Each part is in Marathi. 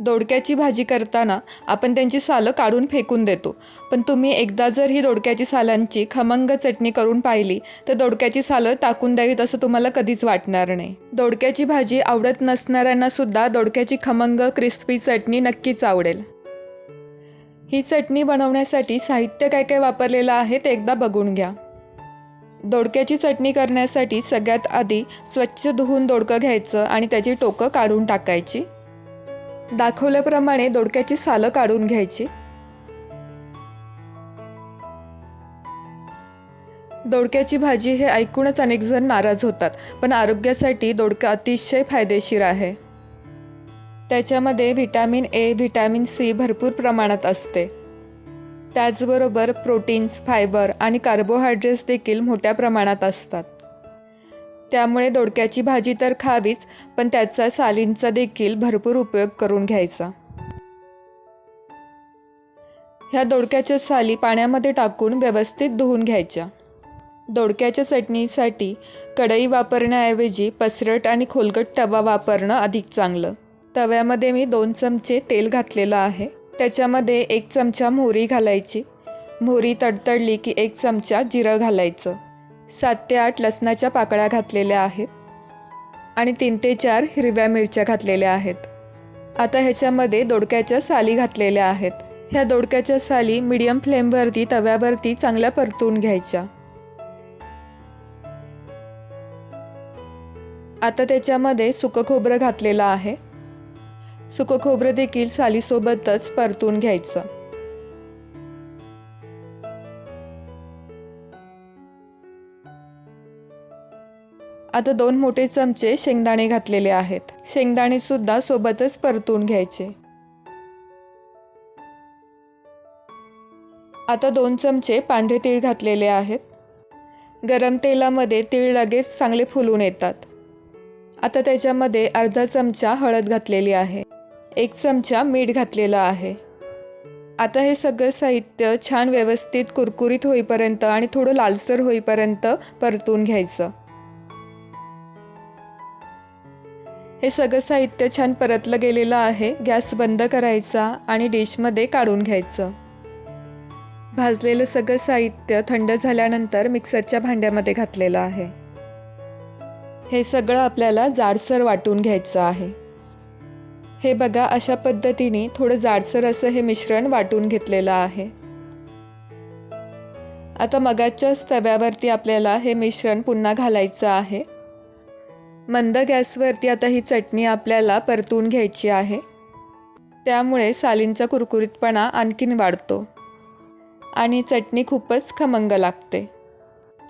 दोडक्याची भाजी करताना आपण त्यांची सालं काढून फेकून देतो. पण तुम्ही एकदा जर ही दोडक्याची सालांची खमंग चटणी करून पाहिली तर दोडक्याची सालं टाकून द्यावीत असं तुम्हाला कधीच वाटणार नाही. दोडक्याची भाजी आवडत नसणाऱ्यांना सुद्धा दोडक्याची खमंग क्रिस्पी चटणी नक्कीच आवडेल. ही चटणी बनवण्यासाठी साहित्य काय काय वापरलेलं आहे ते एकदा बघून घ्या. दोडक्याची चटणी करण्यासाठी सगळ्यात आधी स्वच्छ धुवून दोडकं घ्यायचं आणि त्याची टोकं काढून टाकायची. दाखवल्याप्रमाणे दोडक्याची सालं काढून घ्यायची. दोडक्याची भाजी हे ऐकूनच अनेक जण नाराज होतात पण आरोग्यासाठी दोडका अतिशय फायदेशीर आहे. त्याच्यामध्ये व्हिटॅमिन ए व्हिटॅमिन सी भरपूर प्रमाणात असते. त्याचबरोबर प्रोटीन्स फायबर आणि कार्बोहायड्रेट्स देखील मोठ्या प्रमाणात असतात. त्यामुळे दोडक्याची भाजी तर खावीच पण त्याचा सालींचा देखील भरपूर उपयोग करून घ्यायचा. ह्या दोडक्याच्या साली पाण्यामध्ये टाकून व्यवस्थित धुवून घ्यायच्या. दोडक्याच्या चटणीसाठी कढई वापरण्याऐवजी पसरट आणि खोलगट तवा वापरणं अधिक चांगलं. तव्यामध्ये मी दोन चमचे तेल घातलेलं आहे. त्याच्यामध्ये एक चमचा मोहरी घालायची. मोहरी तडतडली की एक चमचा जिरं घालायचं. सात ते आठ लसणाच्या पाकळ्या घातलेल्या आहेत आणि तीन ते चार हिरव्या मिरच्या घातलेल्या आहेत. आता ह्याच्यामध्ये दोडक्याच्या साली घातलेल्या आहेत. ह्या दोडक्याच्या साली मीडियम फ्लेमवरती तव्यावरती चांगल्या परतून घ्यायच्या. आता त्याच्यामध्ये सुकं खोबरं घातलेलं आहे. सुकं खोबरं देखील सालीसोबतच परतून घ्यायचं. आता दोन मोठे चमचे शेंगदाणे घातलेले आहेत. शेंगदाणे सुद्धा सोबतच परतून घ्यायचे. आता दोन चमचे पांढरे तीळ घातलेले आहेत. गरम तेलामध्ये तीळ लगेच चांगले फुलून येतात. आता त्याच्यामध्ये अर्धा चमचा हळद घातलेली आहे. एक चमचा मीठ घातलेला आहे. आता हे सगळं साहित्य छान व्यवस्थित कुरकुरीत होईपर्यंत आणि थोडं लालसर होईपर्यंत परतून घ्यायचं. हे सगळं साहित्य छान परतलं गेलेलं आहे. गॅस बंद करायचा आणि डिशमध्ये काढून घ्यायचं. भाजलेलं सगळं साहित्य थंड झाल्यानंतर मिक्सरच्या भांड्यामध्ये घातलेलं आहे. हे सगळं आपल्याला जाडसर वाटून घ्यायचं आहे. हे बघा अशा पद्धतीने थोडं जाडसर असं हे मिश्रण वाटून घेतलेलं आहे. आता मगाच्याच तव्यावरती आपल्याला हे मिश्रण पुन्हा घालायचं आहे. मंद गॅसवरती आता ही चटणी आपल्याला परतून घ्यायची आहे. त्यामुळे सालींचा कुरकुरीतपणा आणखीन वाढतो. आणि चटणी खूपच खमंग लागते.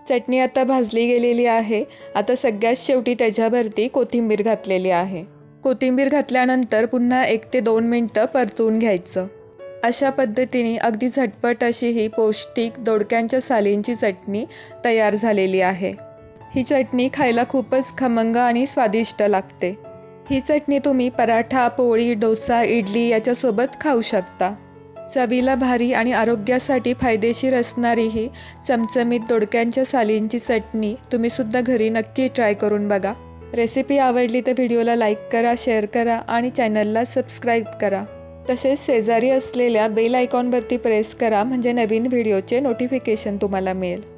चटणी आता भाजली गेलेली आहे. आता सगळ्यात शेवटी त्याच्यावरती कोथिंबीर घातलेली आहे. कोथिंबीर घातल्यानंतर पुन्हा एक ते दोन मिनटं परतून घ्यायचं. अशा पद्धतीने अगदी झटपट अशी ही पौष्टिक दोडक्यांच्या सालींची चटणी तयार झालेली आहे. ही चटणी खायला खूपच खमंग आणि स्वादिष्ट लागते. ही चटणी तुम्ही पराठा पोळी डोसा इडली याच्यासोबत खाऊ शकता. चवीला भारी आणि आरोग्यासाठी फायदेशीर असणारी ही चमचमीत दोडक्यांच्या सालींची चटणी तुम्हीसुद्धा घरी नक्की ट्राय करून बघा. रेसिपी आवडली तर व्हिडिओला लाईक करा शेअर करा आणि चॅनलला सबस्क्राईब करा. तसेच शेजारी असलेल्या बेल आयकॉनवरती प्रेस करा म्हणजे नवीन व्हिडिओचे नोटिफिकेशन तुम्हाला मिळेल.